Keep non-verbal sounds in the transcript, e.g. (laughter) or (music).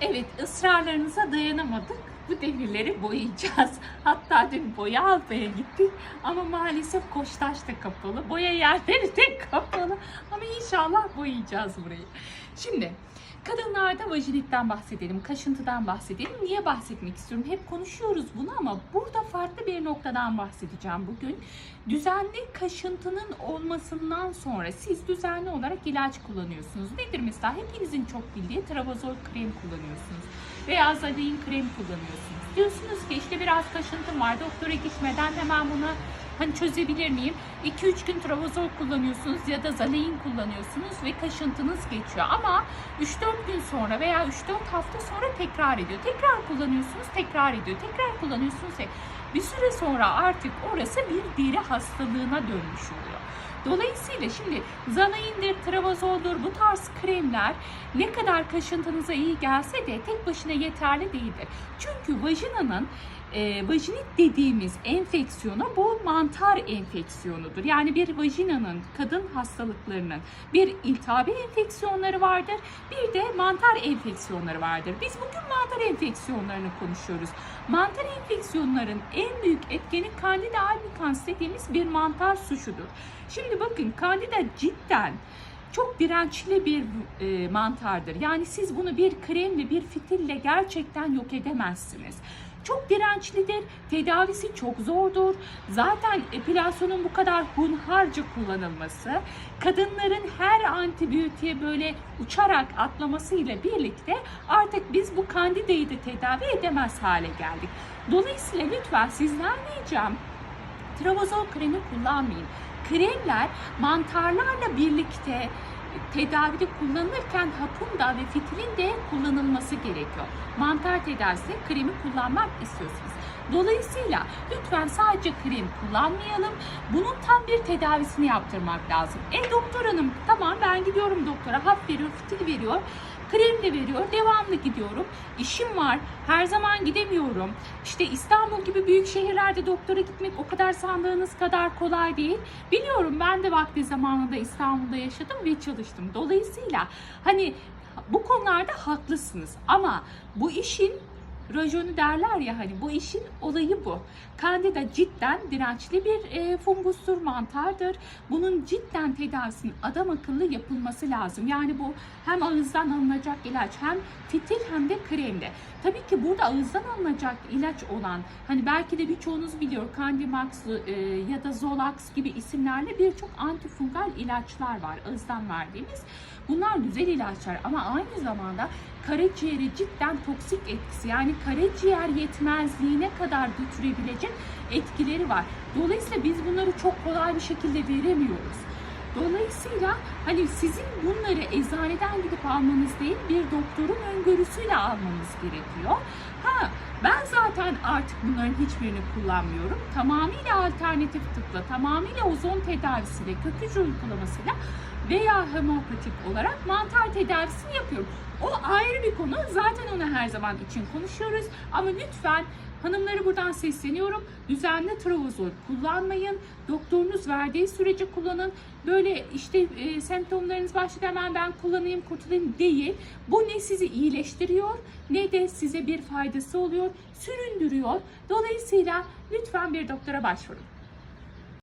Evet, ısrarlarınıza dayanamadık. Bu demirleri boyayacağız. Hatta dün boya almaya gittik ama maalesef koştaş da kapalı. Boya yerleri de (laughs) kapalı. Ama inşallah boyayacağız burayı. Şimdi kadınlarda vajinitten bahsedelim, kaşıntıdan bahsedelim. Niye bahsetmek istiyorum? Hep konuşuyoruz bunu ama burada farklı bir noktadan bahsedeceğim bugün. Düzenli kaşıntının olmasından sonra siz düzenli olarak ilaç kullanıyorsunuz. Nedir mesela? Hepinizin çok bildiği travazol krem kullanıyorsunuz veya zalein krem kullanıyorsunuz. Diyorsunuz ki işte biraz kaşıntım var doktora gitmeden hemen bunu hani çözebilir miyim? 2-3 gün travazol kullanıyorsunuz ya da zalein kullanıyorsunuz ve kaşıntınız geçiyor. Ama 3-4 gün sonra veya 3-4 hafta sonra tekrar ediyor. Tekrar kullanıyorsunuz, tekrar ediyor. Tekrar kullanıyorsunuz. Bir süre sonra artık orası bir deri hastalığına dönmüş oluyor. Dolayısıyla şimdi Zanain'dir, Travazol'dur bu tarz kremler ne kadar kaşıntınıza iyi gelse de tek başına yeterli değildir. Çünkü vajinanın e, vajinit dediğimiz enfeksiyonu bu mantar enfeksiyonudur. Yani bir vajinanın kadın hastalıklarının bir iltihabi enfeksiyonları vardır, bir de mantar enfeksiyonları vardır. Biz bugün mantar enfeksiyonlarını konuşuyoruz. Mantar enfeksiyonların en büyük etkeni Candida albicans dediğimiz bir mantar suçudur. Şimdi bakın Candida cidden çok dirençli bir e, mantardır. Yani siz bunu bir kremle, bir fitille gerçekten yok edemezsiniz. Çok dirençlidir, tedavisi çok zordur. Zaten epilasyonun bu kadar hunharca kullanılması, kadınların her antibiyotiğe böyle uçarak atlamasıyla birlikte artık biz bu kandidayı da tedavi edemez hale geldik. Dolayısıyla lütfen sizden ricam Travazol kremi kullanmayın. Kremler mantarlarla birlikte tedavide kullanılırken hapın da ve fitilin de kullanılması gerekiyor. Mantar tedavisinde kremi kullanmak istiyorsunuz. Dolayısıyla lütfen sadece krem kullanmayalım. Bunun tam bir tedavisini yaptırmak lazım. E doktor hanım tamam ben gidiyorum doktora hap veriyor, fitil veriyor. Krem de veriyor. Devamlı gidiyorum. İşim var. Her zaman gidemiyorum. İşte İstanbul gibi büyük şehirlerde doktora gitmek o kadar sandığınız kadar kolay değil. Biliyorum ben de vakti zamanında İstanbul'da yaşadım ve çalıştım. Dolayısıyla hani bu konularda haklısınız ama bu işin rajonu derler ya hani bu işin olayı bu. Candida cidden dirençli bir e, fungustur, mantardır. Bunun cidden tedavisinin adam akıllı yapılması lazım. Yani bu hem ağızdan alınacak ilaç hem fitil hem de kremde. Tabii ki burada ağızdan alınacak ilaç olan hani belki de birçoğunuz biliyor Candimax e, ya da Zolax gibi isimlerle birçok antifungal ilaçlar var ağızdan verdiğimiz. Bunlar güzel ilaçlar ama aynı zamanda karaciğere cidden toksik etkisi yani karaciğer yetmezliğine kadar götürebilecek etkileri var. Dolayısıyla biz bunları çok kolay bir şekilde veremiyoruz. Dolayısıyla hani sizin bunları eczaneden gidip almanız değil bir doktorun öngörüsüyle almanız gerekiyor. Ha ben zaten artık bunların hiçbirini kullanmıyorum. Tamamıyla alternatif tıpla, tamamıyla ozon tedavisiyle, kök hücre uygulamasıyla veya homeopatik olarak mantar tedavisini yapıyorum. O ayrı bir konu. Zaten onu her zaman için konuşuyoruz. Ama lütfen hanımları buradan sesleniyorum. Düzenli travazol kullanmayın. Doktorunuz verdiği sürece kullanın. Böyle işte e, semptomlarınız başladı hemen ben kullanayım kurtulayım değil. Bu ne sizi iyileştiriyor ne de size bir faydası oluyor. Süründürüyor. Dolayısıyla lütfen bir doktora başvurun.